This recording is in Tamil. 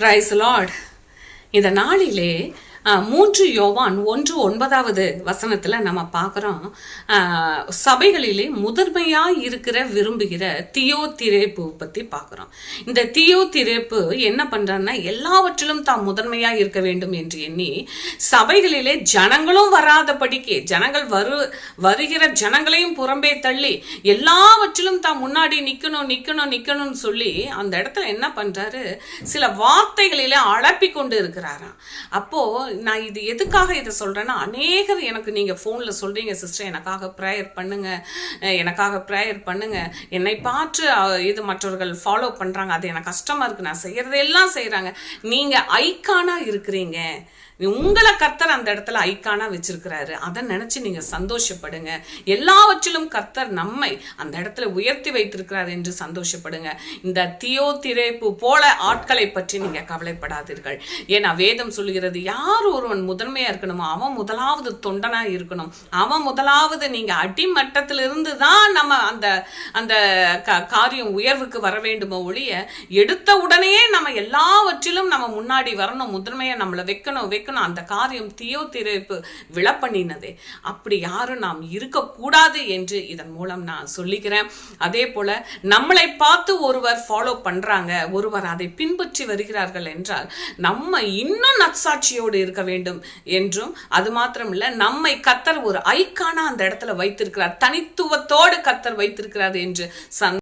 பிரைஸ் லார்ட் இந்த நாளிலே மூன்று யோவான் ஒன்று ஒன்பதாவது வசனத்தில் நம்ம பார்க்குறோம். சபைகளிலே முதன்மையாக இருக்கிற விரும்புகிற தியோ திரேப்பு பற்றி பார்க்குறோம். இந்த தியோ திரேப்பு என்ன பண்றான்னா எல்லாவற்றிலும் தாம் முதன்மையாக இருக்க வேண்டும் என்று எண்ணி சபைகளிலே ஜனங்களும் வராதபடிக்கு ஜனங்கள் வரு வருகிற ஜனங்களையும் புறம்பே தள்ளி எல்லாவற்றிலும் தான் முன்னாடி நிற்கணும் நிற்கணும் நிற்கணும்னு சொல்லி அந்த இடத்துல என்ன பண்ணுறாரு சில வார்த்தைகளிலே அழப்பி கொண்டு இருக்கிறாராம். அப்போது நான் இது எதுக்காக இதை சொல்கிறேன்னா அநேகர் எனக்கு நீங்கள் ஃபோனில் சொல்கிறீங்க சிஸ்டர் எனக்காக ப்ரேயர் பண்ணுங்கள் எனக்காக ப்ரேயர் பண்ணுங்கள் என்னை பார்த்து இது மற்றவர்கள் ஃபாலோ பண்ணுறாங்க அது எனக்கு கஷ்டமாக இருக்குது நான் செய்கிறதெல்லாம் செய்கிறாங்க நீங்கள் ஐக்கானாக இருக்கிறீங்க. உங்களை கர்த்தர் அந்த இடத்துல ஐக்கானா வச்சிருக்கிறாரு. அதை நினைச்சு நீங்க சந்தோஷப்படுங்க. எல்லாவற்றிலும் கர்த்தர் நம்மை அந்த இடத்துல உயர்த்தி வைத்திருக்கிறார் என்று சந்தோஷப்படுங்க. இந்த தியோ திரைப்பு போல ஆட்களை பற்றி நீங்க கவலைப்படாதீர்கள். ஏன்னா வேதம் சொல்கிறது யார் ஒருவன் முதன்மையா இருக்கணுமோ அவன் முதலாவது தொண்டனா இருக்கணும். அவன் முதலாவது நீங்க அடிமட்டத்திலிருந்து தான் நம்ம அந்த அந்த க- காரியம் உயர்வுக்கு வர வேண்டுமோ ஒழிய எடுத்த உடனே நம்ம எல்லாவற்றிலும் நம்ம முன்னாடி வரணும் முதன்மையா நம்மளை வைக்கணும் வைக்கணும் அந்த காரியம் தீயோ திரைப்பு விழப்பண்ணினதே. அப்படி யாரும் நாம் இருக்கக்கூடாது என்று இதன் மூலம் நான் சொல்லிக்கிறேன். அதே போல நம்மளை பார்த்து ஒருவர் ஃபாலோ பண்றாங்க ஒருவர் அதை பின்பற்றி வருகிறார்கள் என்றால் நம்ம இன்னும் நற்சாட்சியோடு இருக்க வேண்டும் என்றும் அது மாத்திரம் இல்லை நம்மை கத்தர் ஒரு ஐக்கானா அந்த இடத்துல வைத்திருக்கிறார். தனித்துவத்தோடு கத்தர் வைத்திருக்கிறார் என்று சந்